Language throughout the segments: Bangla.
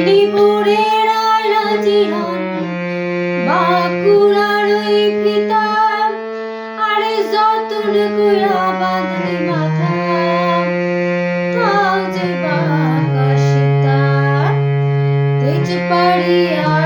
মেদিনীপুরের আইরাজিরান বাঁকুড়ার ওই ফিতা আরে যতন কইরা বাঁধলি মাথা, তাও যে বাঁকা সীতা, তেজ পাড়িয়া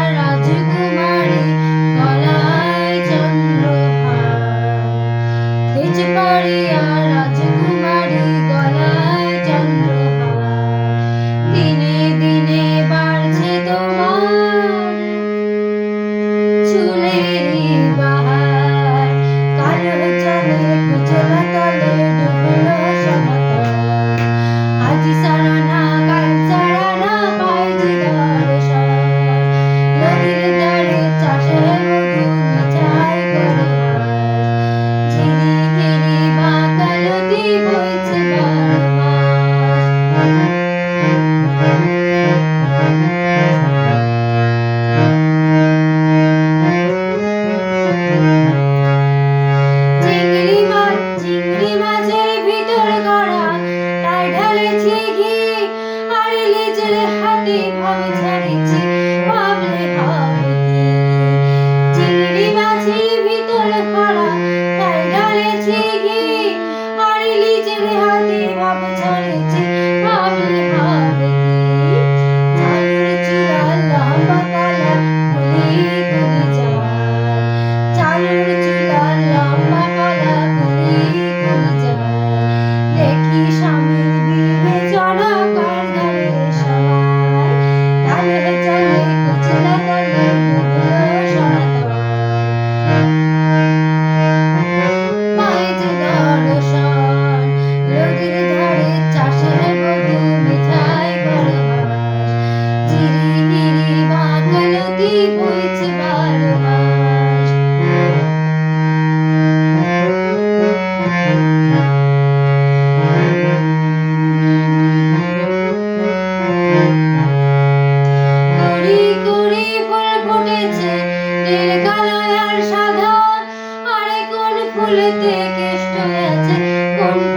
જાણી લીજે હાથે બાપ જાણે છે. সৃষ্ট হয়েছে কোন